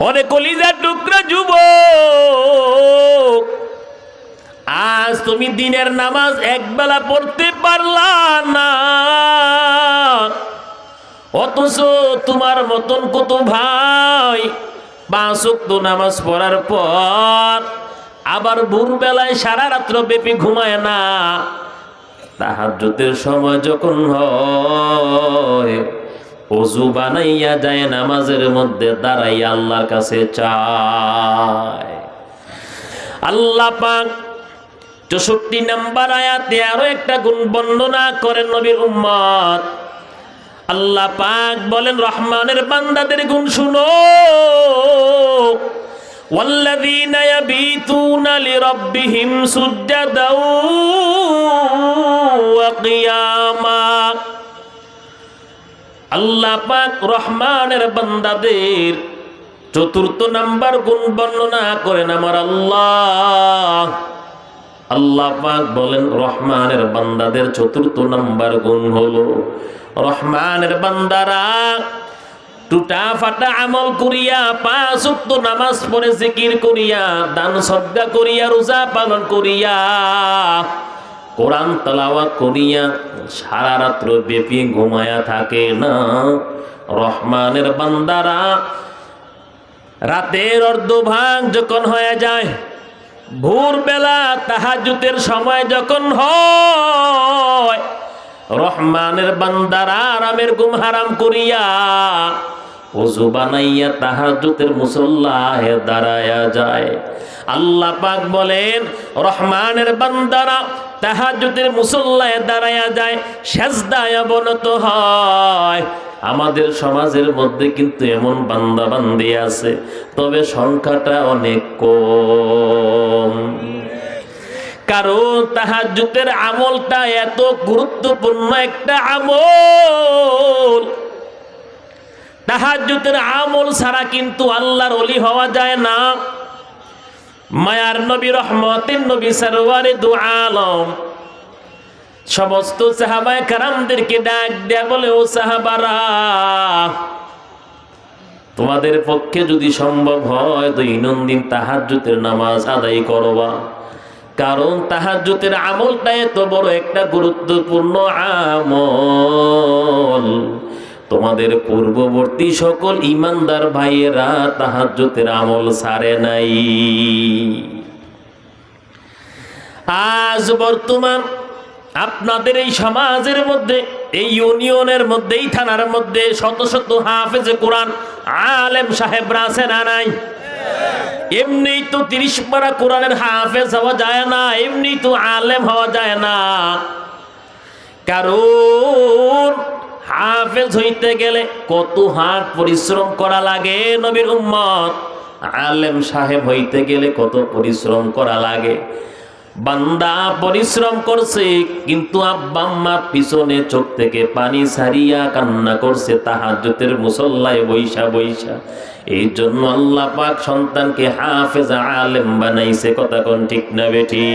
অনেক কলিজার টুকরা যুব আজ তুমি দিনের নামাজ একবেলা পড়তে পারলা না। অথচ তোমার মতন কত ভাই, পাঁচ ওয়াক্ত নামাজ পড়ার পর আবার ভোরবেলায় সারা রাত্র ব্যাপী ঘুমায় না। তাহাজ্জুদের সময় যখন হয় অজু বানাইয়া যায় নামাজের মধ্যে দাঁড়াইয়া আল্লাহর কাছে চায় আল্লাহ পাক চৌষট্টি নাম্বার আয়াতে আরো একটা গুণ বর্ণনা করেন নবীর উম্মত আল্লাহ পাক বলেন রহমানের বান্দাদের গুণ শুনো والذين يبيتون لربهم سجدا وقياما আল্লাহ পাক রহমানের বান্দাদের চতুর্থ নাম্বার গুণ বর্ণনা করেন আমার আল্লাহ। আল্লাহ পাক বলেন, রহমানের বান্দাদের চতুর্থ নাম্বার গুণ হলো রহমানের বান্দারা টুটা ফাটা আমল করিয়া, পাঁচ উক্ত নামাজ পড়ে জিকির করিয়া, দান সদ্গা করিয়া, রোজা পালন করিয়া কোরআন তালাওয়াত করিয়া সারা রাত্র ব্যাপী ঘুমায়া থাকে না। রহমানের বান্দারা রাতের অর্ধভাগ যখন হয়ে যায়, ভোরবেলা তাহাজুতের সময় যখন হয়, রহমানের বান্দারা আরামের গুম হারাম করিয়া অজু বানাইয়া তাহাজুতের মুসল্লাহে দাঁড়ায়া যায়। আল্লাহ পাক বলেন, রহমানের বান্দারা তাহাজুতের মুসল্লায় দাঁড়ায়া যায়, সেজদায় অবনত হয়। আমাদের সমাজের মধ্যে কিন্তু এমন বান্দা বান্দি আছে, তবে সংখ্যাটা অনেক কম। কারণ তাহাজুতের আমলটা এত গুরুত্বপূর্ণ একটা আমল। তাহাজুতের আমল ছাড়া কিন্তু আল্লাহর অলি হওয়া যায় না। মায়ার নবী রহমতের নবী সারোয়ারে দু আলম। সমস্ত সাহাবায় কারামদেরকে ডাক দেয়া বলে, ও সাহাবারা, তোমাদের পক্ষে যদি সম্ভব হয় দৈনন্দিন তাহাজ্জুতের নামাজ আদায় করবা। কারণ তাহাজ্জুতের আমলটা এত বড় একটা গুরুত্বপূর্ণ আমল। তোমাদের পূর্ববর্তী সকল ইমানদার ভাইয়েরা তাহাজ্জুতের আমল সারে নাই। আজ বর্তমান আপনাদের এই সমাজের মধ্যে, এই ইউনিয়নের মধ্যে, এই থানার মধ্যে শত শত হাফেজে কোরআন আলেম সাহেবরা আছে না নাই? এমনি তো তিরিশ পারা কোরআনের হাফেজ হওয়া যায় না এমনি তো আলেম হওয়া যায় না। কারণ হাফেজ হইতে গেলে কত হাত পরিশ্রম করা লাগে নবীর উম্মত? আলেম সাহেব হইতে গেলে কত পরিশ্রম করা লাগে? বান্দা পরিশ্রম করছে, কিন্তু আব্বা আম্মা পিছনে চোখ থেকে পানি সারিয়া কান্না করছে তাহাজ্জুতের মুসল্লায় বৈশা বৈশা এই জন্য আল্লাহ পাক সন্তানকে হাফেজ আলেম বানাইছে, কথা কোন ঠিক না বেঠি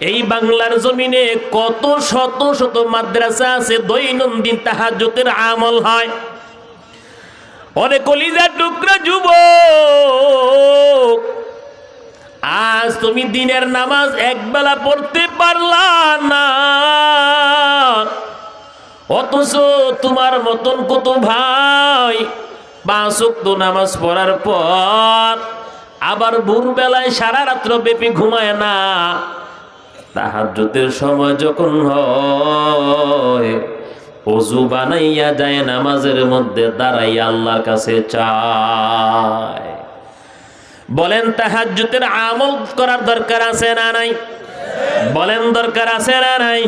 এই বাংলার জমিনে কত শত শত মাদ্রাসা আছে, দৈনন্দিন তাহাজ্জুতের আমল হয়। অনেক কলিজার টুকরা যুব আজ তুমি দিনের নামাজ একবেলা পড়তে পারলা না। অথচ তোমার মতন কত ভাই, পাঁচ নামাজ পড়ার পর আবার ভোরবেলায় সারা রাত্র ব্যাপী ঘুমায় না। তাহাজ্জুদের সময় যখন অজু বানাইয়া যায়, নামাজের মধ্যে দাঁড়াইয়া আল্লাহর কাছে চায়। বলেন তাহাজ্জুতের আমল করার দরকার আছে না নাই? বলেন, দরকার আছে না নাই?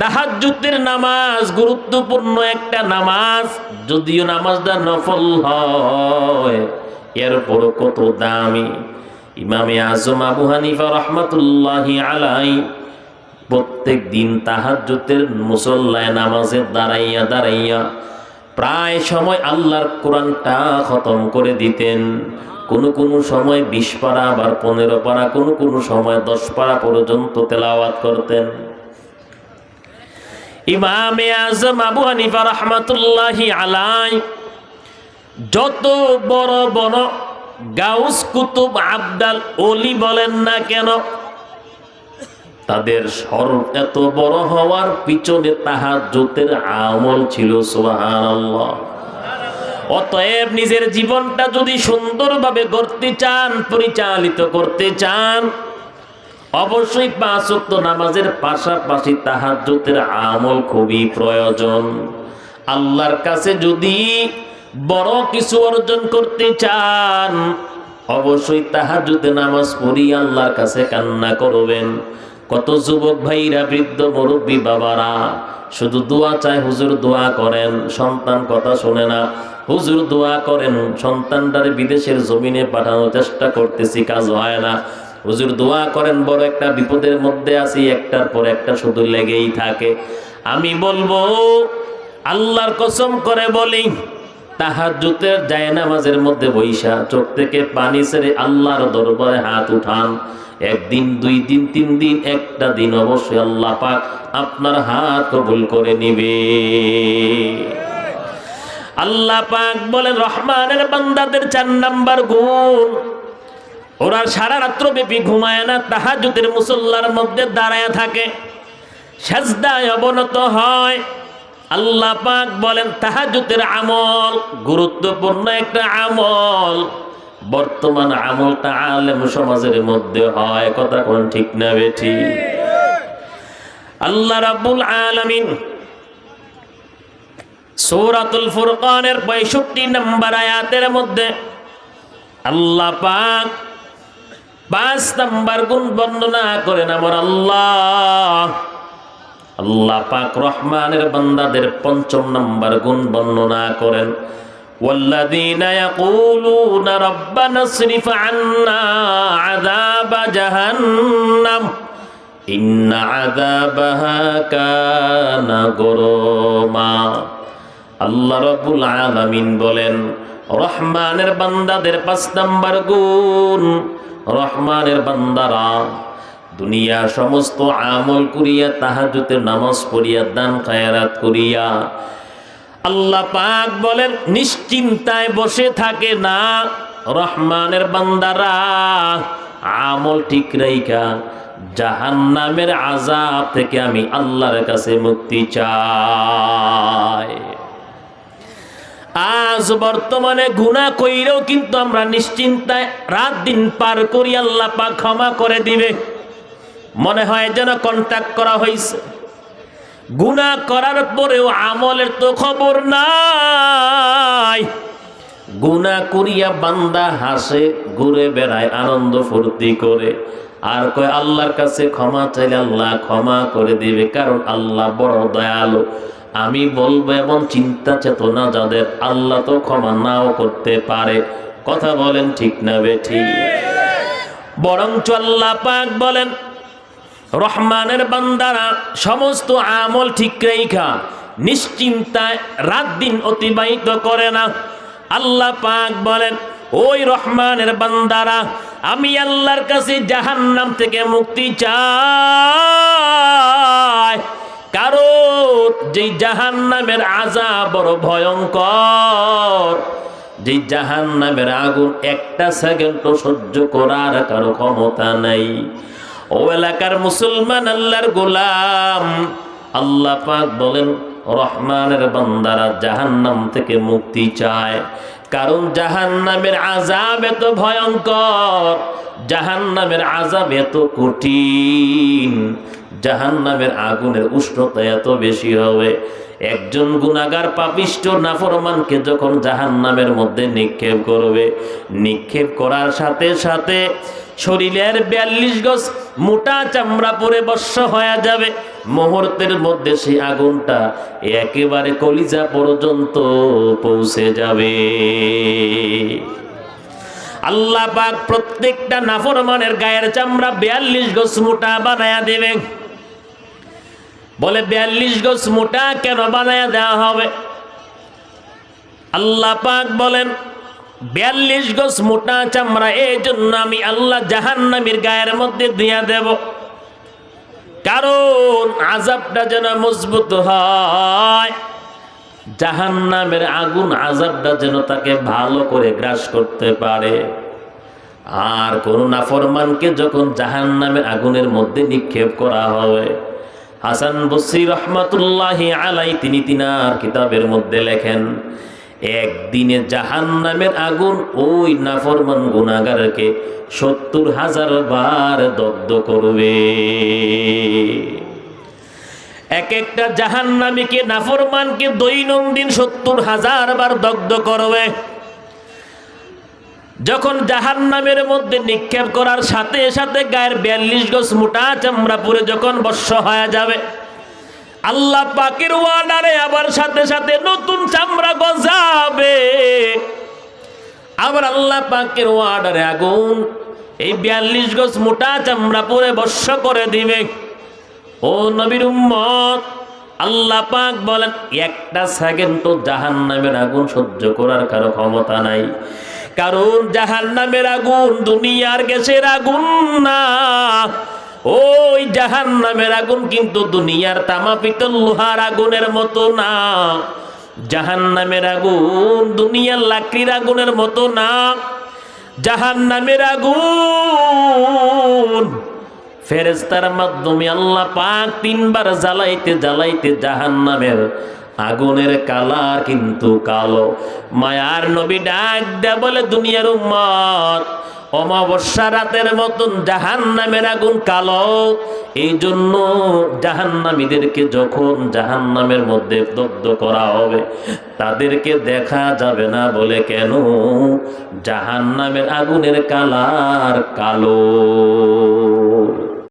তাহাজ্জুতের নামাজ গুরুত্বপূর্ণ একটা নামাজ, যদিও নামাজটা নফল হয় এরপর কত দামি। ইমামে আজম আবু হানিফা রহমতুল্লাহি আলাই প্রত্যেক দিন তাহাজ্জুতের মুসল্লায় নামাজে দাঁড়াইয়া দাঁড়াইয়া প্রায় সময় আল্লাহর কোরআনটা খতম করে দিতেন। কোনো কোনো সময় বিশ পারা, আবার পনেরো পারা, কোনো কোনো সময় দশ পারা পর্যন্ত তেলাওয়াত করতেন। ইমামে আজম আবু হানিফা রহমতুল্লাহি আলাই যত বড় বড় গাউস কুতুব আবদাল অলি বলেন না কেন? তাদের স্বর এত বড় হওয়ার পিছনে তাহার জোতের আমল ছিল, সুবহানাল্লাহ। অতএব নিজের জীবনটা যদি সুন্দরভাবে গড়তে চান, পরিচালিত করতে চান, অবশ্যই পাঁচ নামাজের পাশাপাশি তাহার তাহাজ্জুদের আমল খুবই প্রয়োজন। আল্লাহর কাছে যদি বড় কিছু অর্জন করতে চান, অবশ্যই তাহাজ্জুদে নামাজ পড়ি, আল্লাহর কাছে কান্না করবেন। কত যুবক ভাইরা, বৃদ্ধ মুরব্বী বাবারা, শুধু দোয়া চায়, হুজুর দোয়া করেন, সন্তান কথা শোনে না। হুজুর দোয়া করেন, সন্তানটারে বিদেশের জমিনে পাঠানোর চেষ্টা করতেছি, কাজ হয় না। হুজুর দোয়া করেন, বড় একটা বিপদের মধ্যে আছি, একটার পর একটা শুধু লেগেই থাকে। আমি বলব, আল্লাহর কসম করে বলি তাহাজ্জুতের যায় নামাজের মধ্যে বৈশা চোখ থেকে পানি ছেড়ে আল্লাহর দরবারে হাত উঠান। একদিন, দুই দিন, তিন দিন, একটা দিন অবশ্যই আল্লাহ পাক আপনার হাত কবুল করে নিবে। আল্লাহ পাক বলেন, রহমানের বান্দাদের চার নাম্বার গুণ। ওরা সারা রাত্র ব্যাপী ঘুমায় না তাহাজুদের মুসল্লার মধ্যে দাঁড়ায় থাকে। সাজদায় অবনত হয়। আল্লাহ পাক বলেন তাহাজুদের আমল গুরুত্বপূর্ণ একটা আমল। বর্তমান আমলটা আলেম সমাজের মধ্যে হয়, কথা কোন ঠিক না বেঠি আল্লাহ রাব্বুল আলামিন সূরাতুল ফুরকানের 62 নম্বর আয়াতের মধ্যে আল্লাহ পাক পাঁচ নম্বর গুণ বর্ণনা করেন, আমার আল্লাহ আল্লাহ পাক রহমানের বান্দাদের পঞ্চম নাম্বার গুণ বর্ণনা করেন والذين يقولون ربنا اصرف عنا عذاب جهنم إن عذابها كان غراما আল্লাহ রব্বুল আলামিন বলেন রহমানের বান্দাদের পাঁচ নাম্বার গুণ রহমানের বান্দারা দুনিয়া সমস্ত আমল করিয়া তাহাজুতের নামাজ পড়িয়া দান খায়রাত করিয়া আল্লাহ পাক বলেন, নিশ্চিন্তায় বসে থাকে না। রহমানের বান্দারা, আমল ঠিক রাইকা জাহান্নামের আজাব থেকে আমি আল্লাহর কাছে মুক্তি চাই। আজ বর্তমানে গুণা কইরেও কিন্তু আমরা নিশ্চিন্তায় রাত দিন পার করি, আল্লাহ পাক ক্ষমা করে দিবে। মনে হয় যেন কন্ট্যাক্ট করা হয়েছে গুণা করার পরেও আমলের তো খবর নাই। গুণা করিয়া বান্দা হাসে, ঘুরে বেড়ায়, আনন্দ ফুর্তি করে। আর কয়, আল্লাহর কাছে ক্ষমা চাইলে আল্লাহ ক্ষমা করে দেবে, কারণ আল্লাহ বড় দয়ালু। আমি বলব এমন চিন্তা চেতনা যাদের আল্লাহ তো ক্ষমা নাও করতে পারে। কথা বলেন ঠিক না বেঠি বরঞ্চ আল্লাহ পাক বলেন রহমানের বান্দারা সমস্ত আমল ঠিক রেখা নিশ্চিন্তায় রাত দিন অতিবাহিত করে না। আল্লাহ পাক বলেন, ওই রহমানের বান্দারা, আমি আল্লাহর কাছে জাহান্নাম থেকে মুক্তি চাই। কারণ যেই জাহান্নামের আজা বড় ভয়ঙ্কর যে জাহান নামের আগুন একটা সেকেন্ডও সহ্য করার কারও ক্ষমতা নাই। ও এলাকার মুসলমান আল্লাহর গোলাম। আল্লাহ পাক বলেন, রহমানের বান্দারা জাহান্নাম থেকে মুক্তি চায়। কারণ জাহান্নামের আজাব এত ভয়ঙ্কর, জাহান্নামের আজাব এত কঠিন, জাহান্নামের আগুনের উষ্ণতা এত বেশি হবে। একজন গুণাগার পাপিষ্ট নাফরমানকে যখন জাহান্নামের মধ্যে নিক্ষেপ করবে, নিক্ষেপ করার সাথে সাথে শরীরের বিয়াল্লিশ গজ মোটা চামড়া পরে বর্ষ হয়ে যাবে। মুহূর্তের মধ্যে সেই আগুনটা একেবারে কলিজা পর্যন্ত পৌঁছে যাবে। আল্লাহ পাক প্রত্যেকটা নাফরমানের গায়ের চামড়া বিয়াল্লিশ গজ মোটা বানায়া দেবে বলে, বিয়াল্লিশ গজ মোটা কেন বানায়া দেওয়া হবে? আল্লাহ পাক বলেন, বিয়াল্লিশ গজ মোটা চামড়া এই জন্য আমি আল্লাহ জাহান্নামীর গায়ের মধ্যে দিয়া দেব। কারণ আজাবটা যেন মজবুত হয় জাহান নামের আগুন আজাবটা যেন তাকে ভালো করে গ্রাস করতে পারে। আর কোন নাফরমানকে যখন জাহান নামের আগুনের মধ্যে নিক্ষেপ করা হবে হাসান বসি রহমতুল্লাহ আলাই, তিনি তিনার কিতাবের মধ্যে লেখেন, একদিনে জাহান নামের আগুন ওই নাফরমান গুণাগারকে সত্তর হাজার বার দগ্ধ করবে। এক একটা জাহান নামীকে নাফরমানকে দৈনন্দিন সত্তর হাজার বার দগ্ধ করবে। যখন জাহান নামের মধ্যে নিক্ষেপ করার সাথে সাথে গায়ের বিয়াল্লিশ গজ মোটা চামড়া পরে যখন বর্ষ হয়ে যাবে, আল্লাহ পাকের ওয়ার্ডারে আবার সাথে সাথে নতুন চামড়া গজাবে। আবার আল্লাহ পাকের ওয়ার্ডারে আগুন, এই বিয়াল্লিশ গজ মোটা চামড়া পরে বর্ষ করে দিবে। ও নবীর উম্মত, আল্লাহ পাক বলেন, একটা সেকেন্ড তো জাহান নামের আগুন সহ্য করার কারও ক্ষমতা নাই। কারণ জাহান নামের আগুন, দুনিয়ার গ্যাসের আগুন না। ওই জাহান নামের আগুন কিন্তু দুনিয়ার তামা পিতল লোহার আগুনের মতো না। জাহান নামের আগুন দুনিয়ার লাকড়ির আগুনের মতো না। জাহান নামের আগুন ফেরেস্তার মাধ্যমে আল্লাহ পাক তিনবার জ্বালাইতে জ্বালাইতে জাহান নামের আগুনের কালার কিন্তু কালো। মায়ার নবী ডাক দেয়া বলে, দুনিয়ার উম্মত, অমাবস্যা রাতের মতন জাহান নামের আগুন কালো। এই জন্য জাহান নামীদেরকে যখন জাহান নামের মধ্যে দগ্ধ করা হবে, তাদেরকে দেখা যাবে না বলে কেন? জাহান নামের আগুনের কালার কালো।